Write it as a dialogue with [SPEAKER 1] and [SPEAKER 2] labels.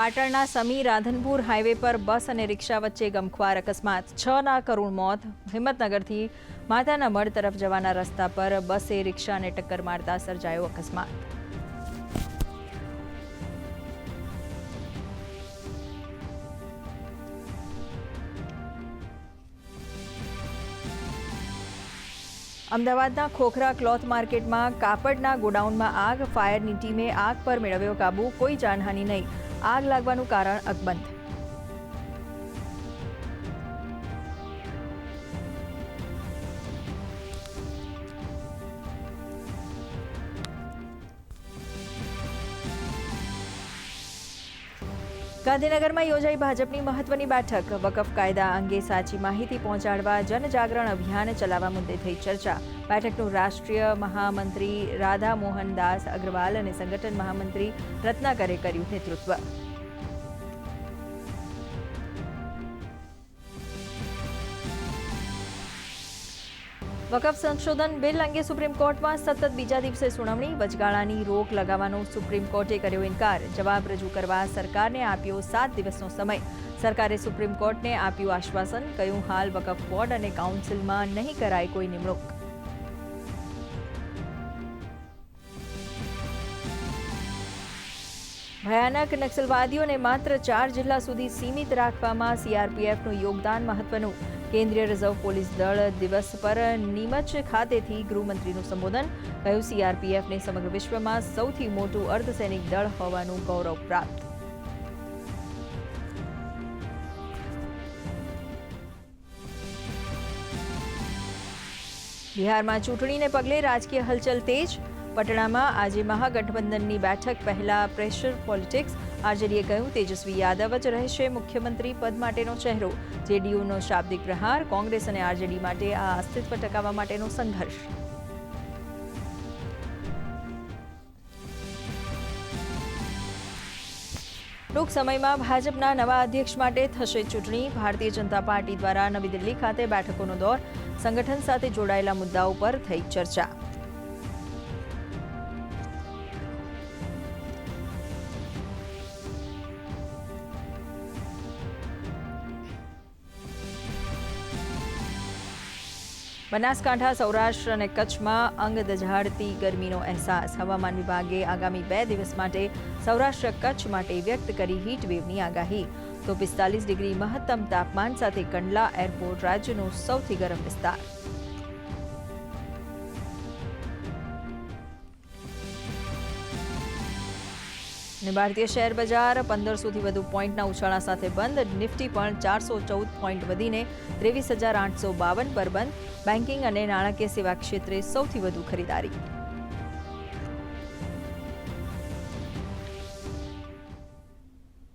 [SPEAKER 1] પાટણના સમી રાધનપુર હાઈવે પર બસ અને રિક્ષા વચ્ચે ગમખ્વાર અકસ્માત. છ ના કરુણ મોત. હિંમતનગરથી માતાના મઢ તરફ જવાના રસ્તા પર બસે રિક્ષાને ટક્કર મારતા સર્જાયો અકસ્માત. અમદાવાદના ખોખરા ક્લોથ માર્કેટમાં કાપડના ગોડાઉનમાં આગ, ફાયરની ટીમે આગ પર મેળવ્યો કાબુ, કોઈ જાનહાનિ નહીં. આગ લાગવાનું કારણ અકબંધ. ગાંધીનગરમાં યોજાઈ ભાજપની મહત્વની બેઠક. વકફ કાયદા અંગે સાચી માહિતી પહોંચાડવા જનજાગરણ અભિયાન ચલાવવા મુદ્દે થઈ ચર્ચા. બેઠકનું રાષ્ટ્રીય મહામંત્રી રાધા મોહન દાસ અગ્રવાલ અને સંગઠન મહામંત્રી રત્નાકરે કર્યું નેતૃત્વ. વકફ સંશોધન બિલ અંગે સુપ્રીમ કોર્ટમાં સતત બીજા દિવસે સુનાવણી, વચગાળાની રોક લગાવવાનો સુપ્રીમ કોર્ટે કર્યો ઇનકાર. જવાબ રજૂ કરવા સરકારને આપ્યો સાત દિવસનો સમય. સરકારે સુપ્રીમ કોર્ટને આપ્યું આશ્વાસન, કહ્યું હાલ વકફ બોર્ડ અને કાઉન્સિલમાં નહીં કરાય કોઈ નિમણૂક. ભયાનક નક્સલવાદીઓને માત્ર ચાર જિલ્લા સુધી સીમિત રાખવામાં સીઆરપીએફનું યોગદાન મહત્વનું. કેન્દ્રીય રિઝર્વ પોલીસ દળ દિવસ પર નીમચ ખાતેથી ગૃહમંત્રીનું સંબોધન કહ્યું, સીઆરપીએફને સમગ્ર વિશ્વમાં સૌથી મોટું અર્ધસૈનિક દળ હોવાનું ગૌરવ પ્રાપ્ત. બિહારમાં ચૂંટણીને પગલે રાજકીય હલચલ તેજ પટણામાં આજે મહાગઠબંધનની બેઠક પહેલા પ્રેશર પોલિટિક્સ. આરજેડીએ કહ્યું, તેજસ્વી યાદવ જ રહેશે મુખ્યમંત્રી પદ માટેનો ચહેરો. જેડીયુનો શાબ્દિક પ્રહાર, કોંગ્રેસ અને આરજેડી માટે આ અસ્તિત્વ ટકાવવા માટેનો સંઘર્ષ. ટૂંક સમયમાં ભાજપના નવા અધ્યક્ષ માટે થશે ચૂંટણી. ભારતીય જનતા પાર્ટી દ્વારા નવી દિલ્હી ખાતે બેઠકોનો દોર. સંગઠન સાથે જોડાયેલા મુદ્દાઓ પર થઈ ચર્ચા. બનાસકાંઠા, સૌરાષ્ટ્ર અને કચ્છમાં અંગ દઝાડતી ગરમીનો અહેસાસ. હવામાન વિભાગે આગામી બે દિવસ માટે સૌરાષ્ટ્ર, કચ્છ માટે વ્યક્ત કરી હીટ વેવની આગાહી. તો પિસ્તાલીસ ડિગ્રી મહત્તમ તાપમાન સાથે કંડલા એરપોર્ટ રાજ્યનો સૌથી ગરમ વિસ્તાર. અને ભારતીય શેર બજાર પંદરસોથી વધુ પોઈન્ટના ઉછાળા સાથે બંધ. નિફ્ટી પણ ચારસો ચૌદ પોઈન્ટ વધીને ત્રેવીસ હજાર આઠસો બાવન પર બંધ. બેન્કિંગ અને નાણાકીય સેવા ક્ષેત્રે સૌથી વધુ ખરીદારી.